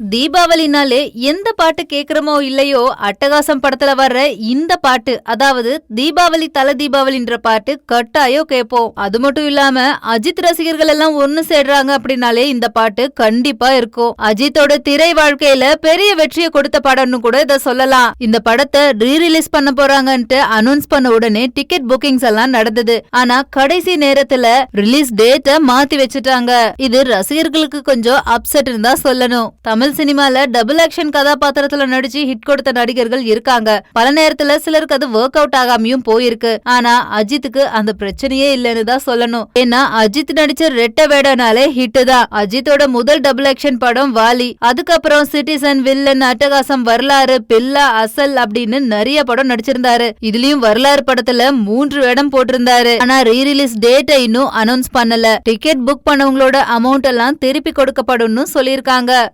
தீபாவளினாலே எந்த பாட்டு கேக்குறோமோ இல்லையோ அட்டகாசம் படத்துல வர்ற இந்த பாட்டு அதாவது தீபாவளி தல தீபாவளின்ற பாட்டு கட்டாயம் கேட்போம் அது மட்டும் இல்லாம அஜித் ரசிகர்கள் எல்லாம் ஒண்ணு சேர்றாங்க அப்படின்னாலே இந்த பாட்டு கண்டிப்பா இருக்கும். அஜித்தோட திரை வாழ்க்கையில பெரிய வெற்றியை கொடுத்த படம்னு கூட இதை சொல்லலாம். இந்த படத்தை ரீ ரிலீஸ் பண்ண போறாங்கன்ட்டு அனௌன்ஸ் பண்ண உடனே டிக்கெட் புக்கிங்ஸ் எல்லாம் நடந்தது. ஆனா கடைசி நேரத்துல ரிலீஸ் டேட்ட மாத்தி வச்சுட்டாங்க. இது ரசிகர்களுக்கு கொஞ்சம் அப்செட் இருந்தா சொல்லணும். தமிழ் சினிமால டபுள் ஆக்ஷன் கதாபாத்திரத்துல நடிச்சு ஹிட் கொடுத்த நடிகர்கள் இருக்காங்க. பல நேரத்துல சிலருக்கு அது ஒர்க் அவுட் ஆகாமையும் போயிருக்கு. ஆனா அஜித்துக்கு அந்த பிரச்சனையே இல்லைன்னு தான் சொல்லணும். ஏன்னா அஜித் நடிச்ச ரெட்ட வேடனாலே ஹிட் தான். அஜித்தோட முதல் டபுள் ஆக்ஷன் படம் வாலி. அதுக்கப்புறம் சிட்டிசன் வில்லன் அட்டகாசம் வரலாறு பில்லா அசல் அப்படின்னு நிறைய படம் நடிச்சிருந்தாரு. இதுலயும் வரலாறு படத்துல மூன்று இடம் போட்டிருந்தாரு. ஆனா ரீ ரிலீஸ் டேட்டை இன்னும் அனௌன்ஸ் பண்ணல. டிக்கெட் புக் பண்ணவங்களோட அமௌண்ட் எல்லாம் திருப்பி கொடுக்கப்படும்னு சொல்லியிருக்காங்க.